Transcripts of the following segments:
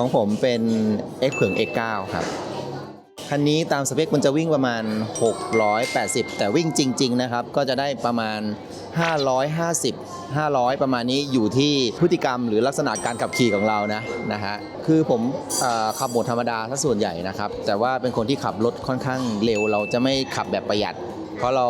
ของผมเป็น X เผือง X9 ครับ คันนี้ตามสเปคมันจะวิ่งประมาณ 680 แต่วิ่งจริง ๆ นะครับ ก็จะได้ประมาณ 550 500 ประมาณนี้อยู่ที่พฤติกรรมหรือลักษณะการขับขี่ของเรานะนะฮะคือผมอขับโหมดธรรมดาถ้าส่วนใหญ่นะครับ แต่ว่าเป็นคนที่ขับรถค่อนข้างเร็ว เราจะไม่ขับแบบประหยัด เพราะเรา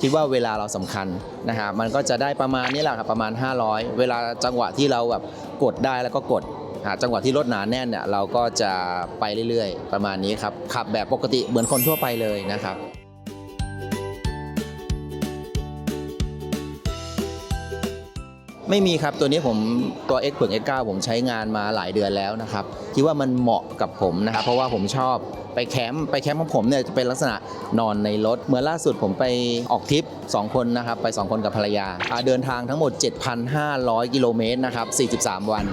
คิดว่าเวลาเราสำคัญนะฮะมันก็จะได้ประมาณนี้แหละครับประมาณ 500 เวลาจังหวะที่เราแบบกดได้แล้วก็กด หาจังหวะที่รถหนาแน่นเนี่ยเราก็จะไปเรื่อยๆ ประมาณนี้ครับขับแบบปกติเหมือนคนทั่วไปเลยนะครับ ไม่มีครับตัวนี้ผมตัว X เผือก X9 ผมใช้งานมาหลายเดือนแล้วนะครับคิดว่ามันเหมาะกับผมนะครับเพราะว่าผมชอบไปแคมป์ไปแคมป์ของผมเนี่ยจะเป็นลักษณะนอนในรถเมื่อล่าสุดผมไปออกทริป 2 คนนะครับไป 2 คนกับภรรยาอ่าเดินทางทั้งหมด 7,500 กิโลเมตรนะครับ 43 วัน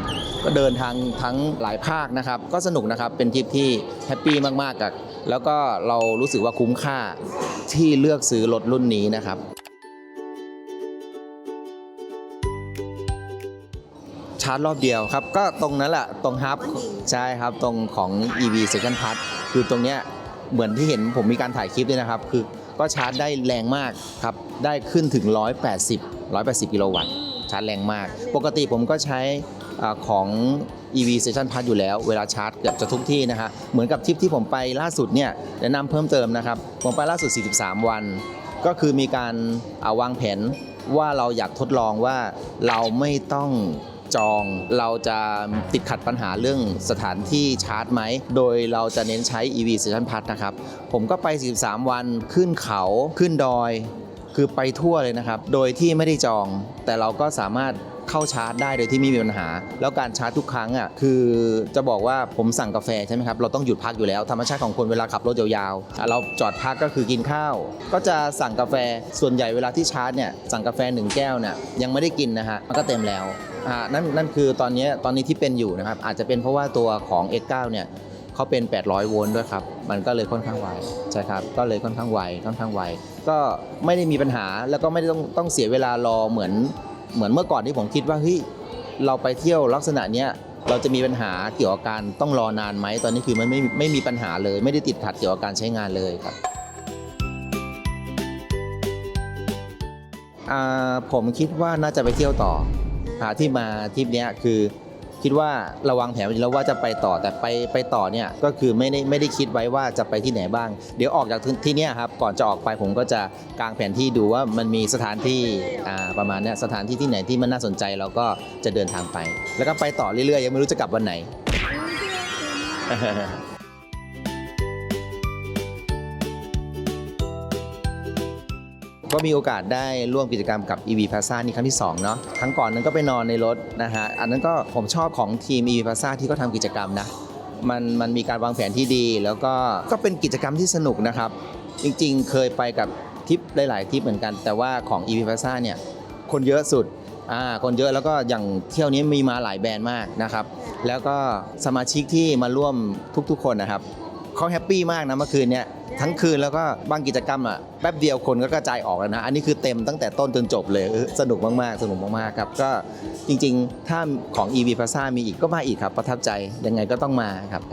ก็เดินทางทั้งหลายภาคนะครับก็สนุกนะครับเป็นทริปที่แฮปปี้มากๆกับแล้วก็เรารู้สึกว่าคุ้มค่าที่เลือกซื้อรถรุ่นนี้นะครับ ชาร์จรอบเดียวครับ ก็ตรงนั้นแหละตรงฮับใช่ครับตรงของ EV Second Part คือตรงเนี้ยเหมือนที่เห็นผมมีการถ่ายคลิปด้วยนะครับ คือก็ชาร์จได้แรงมากครับ ได้ขึ้นถึง 180 180 กิโลวัตต์ ชาร์จแรงมาก ปกติผมก็ใช้อาของ EV Station Pass อยู่แล้ว เวลาชาร์จเกือบจะทุกที่นะฮะ เหมือนกับทริปที่ผมไปล่าสุดเนี่ยแนะนำเพิ่มเติมนะครับ ผมไปล่าสุด 43 วัน ก็คือมีการอ่าวางแผนว่าเราอยากทดลองว่าเราไม่ต้อง จอง เราจะติดขัดปัญหาเรื่องสถานที่ชาร์จไหม โดยเราจะเน้นใช้ EV Station Pass นะครับ ผมก็ไป 43 วันขึ้นเขาขึ้นดอย คือไปทั่วเลยนะครับ โดยที่ไม่ได้จอง แต่เราก็สามารถเข้าชาร์จได้โดยที่ไม่มีปัญหา แล้วการชาร์จทุกครั้งอะคือจะบอกว่าผมสั่งกาแฟใช่ไหมครับ เราต้องหยุดพักอยู่แล้ว ธรรมชาติของคนเวลาขับรถยาวๆ เราจอดพักก็คือกินข้าว ก็จะสั่งกาแฟส่วนใหญ่เวลาที่ชาร์จเนี่ยสั่งกาแฟหนึ่งแก้วเนี่ยยังไม่ได้กินนะฮะมันก็เต็มแล้วอ่านั่นนั่นคือตอนนี้ตอนนี้ที่เป็นอยู่นะครับอาจจะเป็นเพราะว่าตัวของ X9 เนี่ย เขาเป็น 800 โวลต์ด้วยครับ มันก็เลยค่อนข้างไวใช่ครับ ก็เลยค่อนข้างไวค่อนข้างไว ก็ไม่ได้มีปัญหาแล้วก็ไม่ได้ต้องต้องเสียเวลารอเหมือนเหมือนเมื่อก่อนที่ผมคิดว่าเฮ้ยเราไปเที่ยวลักษณะเนี้ยเราจะมีปัญหาเกี่ยวกับการต้องรอนานไหมตอนนี้คือมันไม่ไม่มีปัญหาเลย ไม่ได้ติดขัดเกี่ยวกับการใช้งานเลยครับอ่าผมคิดว่าน่าจะไปเที่ยวต่อหาที่มาทริปนี้คือ คิดว่าระวังแผนไว้แล้วว่าจะไปต่อแต่ไปไปต่อเนี่ยก็คือไม่ได้ไม่ได้คิดไว้ว่าจะไปที่ไหนบ้าง เดี๋ยวออกจากที่เนี่ยครับก่อนจะออกไปผมก็จะกางแผนที่ดูว่ามันมีสถานที่อ่าประมาณเนี้ยสถานที่ที่ไหนที่มันน่าสนใจเราก็จะเดินทางไป แล้วก็ไปต่อเรื่อยๆ ยังไม่รู้จะกลับวันไหน ก็มีโอกาสได้ร่วมกิจกรรมกับ EV Plaza นี่ครั้งที่2เนาะครั้งก่อนนั้นก็ไปนอนในรถนะฮะอันนั้นก็ผมชอบของทีม EV Plaza ที่เขาทำกิจกรรมนะมันมันมีการวางแผนที่ดี แล้วก็ก็เป็นกิจกรรมที่สนุกนะครับ จริงๆ เคยไปกับทริปหลาย ๆทริปเหมือนกัน แต่ว่าของ EV Plaza เนี่ยคนเยอะสุดอ่าคนเยอะแล้วก็อย่างเที่ยวนี้มีมาหลายแบรนด์มากนะครับ แล้วก็สมาชิกที่มาร่วมทุกๆ คนนะครับ เขาแฮปปี้มากนะเมื่อคืนเนี้ยทั้งคืนแล้วก็บางกิจกรรมอะแป๊บเดียวคนก็กระจายออกแล้วนะ อันนี้คือเต็มตั้งแต่ต้นจนจบเลยเออสนุกมากๆ สนุกมากๆครับก็จริงๆ ถ้าของ EV Plaza มีอีกก็มาอีกครับ ประทับใจยังไงก็ต้องมาครับ